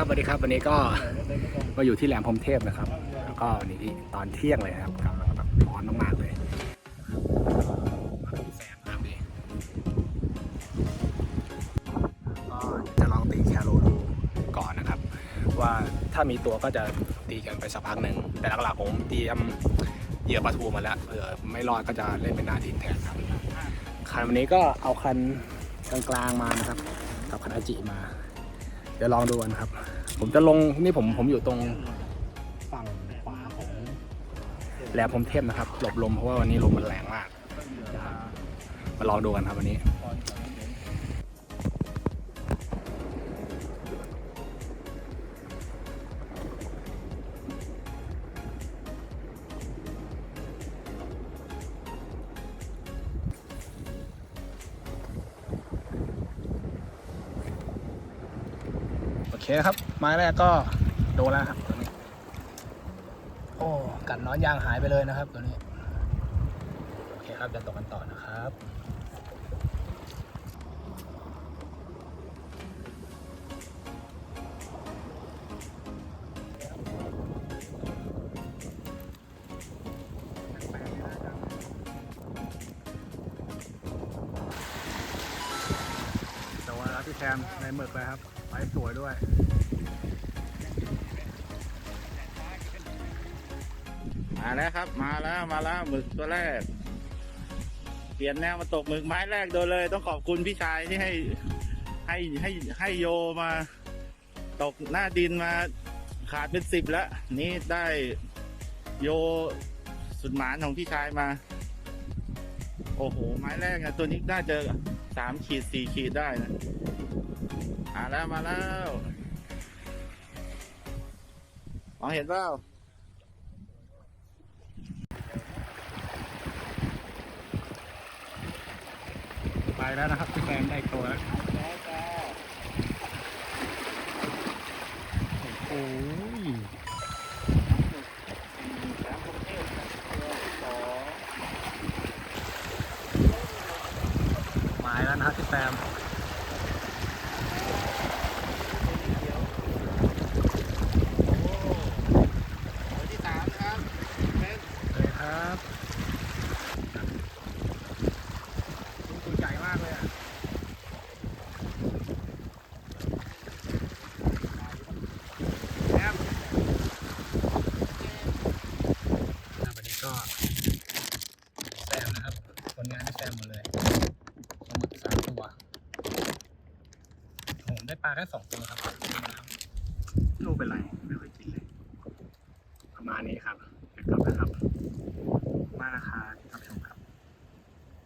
ครับสวัสดีครับวันนี้ก็มาอยู่ที่แหลมพรมเทพนะครับ แล้วก็วันนี้ตอนเที่ยงเลยครับกำลังแบบร้อนมากๆเลยมากับพี่แซมครับนี่ก็จะลองตีแคโรดูก่อนนะครับ ว่าถ้ามีตัวก็จะตีกันไปสักพักหนึ่งแต่หลักๆผมเตรียมเหยื่อปลาทูมาแล้วเออไม่รอดก็จะเล่นเป็นหน้าทีมแทนครับคันวันนี้ก็เอาคันกลางๆมานะครับ กับคันอาจิมา เดี๋ยวลองดูกันครับ ผมจะลงนี่ผมผมอยู่ตรงฝั่งขวาของแหลมพรหมเทพนะครับหลบลมเพราะว่าวันนี้ลมมันแรงมากนะครับมาลองดูกันครับวันนี้ เคครับ ไม้แรกก็โดนแล้วครับตัวนี้ โอ้กัดน้อนยางหายไปเลยนะครับ ตัวนี้ โอเคครับเดี๋ยวตกกันต่อนะครับแต่ว่าพี่แคมในหมึกเลยครับ ไปสวยด้วย มาแล้วครับ มาแล้วมาแล้วหมึกตัวแรก เปลี่ยนแนวมาตกหมึกไม้แรกโดยเลย ต้องขอบคุณพี่ชายที่ให้ให้ให้ให้โยมา ตกหน้าดินมาขาดเป็นสิบแล้ว นี่ได้โยสุดหมานของพี่ชายมา โอ้โห ไม้แรกอะตัวนี้น่าจะสามขีดสี่ขีดได้นะ มาแล้วมาแล้วมองเห็นเปล่าไปแล้วนะครับพี่แคมได้ตัวแล้วโอ้ยหมายแล้วนะครับพี่แซม ตัวที่สามนะครับเป็น เลยครับตัวใหญ่มากเลยอะแอมวันนี้ก็ แซมนะครับ ผลงานแซมหมดเลยปลาหมึกสามตัวผมได้ปลาแค่สองตัวครับลูกเป็นไร ไม่เคยกินเลย ประมาณนี้ครับเดี๋ยวกลับนะครับ มากนะคะที่ชม